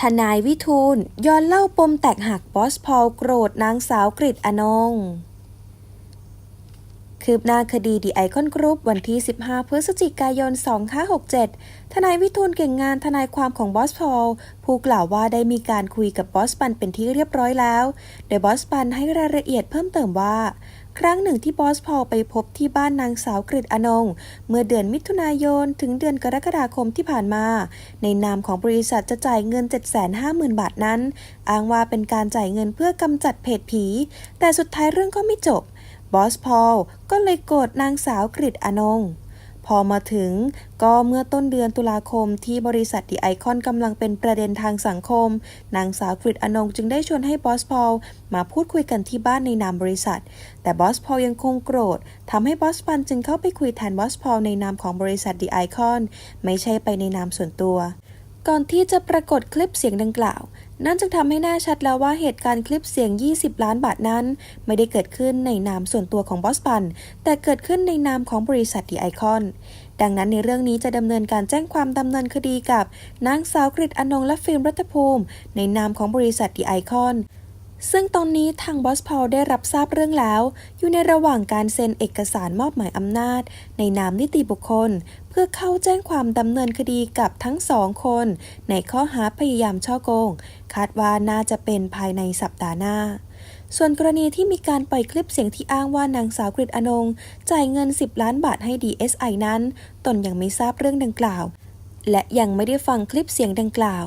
ทนายวิทูลย้อนเล่าปมแตกหักบอสพอลโกรธนางสาวกริตอนง คืบหน้าคดีดีไอคอนกรุ๊ปวันที่ 15 พฤศจิกายน 2567 ทนายวิทูลเก่งงานทนายความของบอสพอลผู้กล่าวว่าได้มีการคุยกับบอสปันเป็นที่เรียบร้อยแล้ว โดยบอสปันให้รายละเอียดเพิ่มเติมว่า ครั้งหนึ่งที่บอสพอลไปพบที่บ้านนางสาวกริตอนง เมื่อเดือนมิถุนายน ถึงเดือนกรกฎาคมที่ผ่านมา ในนามของบริษัทจะจ่ายเงิน 750,000 บาทนั้น อ้างว่าเป็นการจ่ายเงินเพื่อกำจัดเพจผี แต่สุดท้ายเรื่องก็ไม่จบบอสพอลก็เลยโกรธนางสาวกริตอนง พอมาถึงก็เมื่อต้นเดือนตุลาคมที่บริษัทดีไอคอนกำลังเป็นประเด็นทางสังคม นางสาวกริตอนงจึงได้ชวนให้บอสพอลมาพูดคุยกันที่บ้านในนามบริษัท แต่บอสพอลยังคงโกรธทำให้บอสปันจึงเข้าไปคุยแทนบอสพอลในนามของบริษัทดีไอคอนไม่ใช่ไปในนามส่วนตัว ก่อนที่จะปรากฏคลิปเสียงดังกล่าว นั่นจึงทำให้แน่ชัดแล้วว่าเหตุการณ์คลิปเสียง 20 ล้านบาทนั้น ไม่ได้เกิดขึ้นในนามส่วนตัวของบอสปัน แต่เกิดขึ้นในนามของบริษัทดีไอคอน ดังนั้นในเรื่องนี้จะดำเนินการแจ้งความดำเนินคดีกับนางสาวกริตอนงและฟิล์มรัตภูมิ ในนามของบริษัทดีไอคอน ซึ่งตอนนี้ทางบอสพอลได้รับทราบเรื่องแล้ว อยู่ในระหว่างการเซ็นเอกสารมอบหมายอำนาจ ในนามนิติบุคคล เพื่อเข้าแจ้งความดำเนินคดีกับทั้งสองคน ในข้อหาพยายามช่อโกง คาดว่าน่าจะเป็นภายในสัปดาห์หน้า ส่วนกรณีที่มีการปล่อยคลิปเสียงที่อ้างว่านางสาวกฤตอนง จ่ายเงิน 10 ล้านบาทให้ DSI นั้น ตนยังไม่ทราบเรื่องดังกล่าว และยังไม่ได้ฟังคลิปเสียงดังกล่าว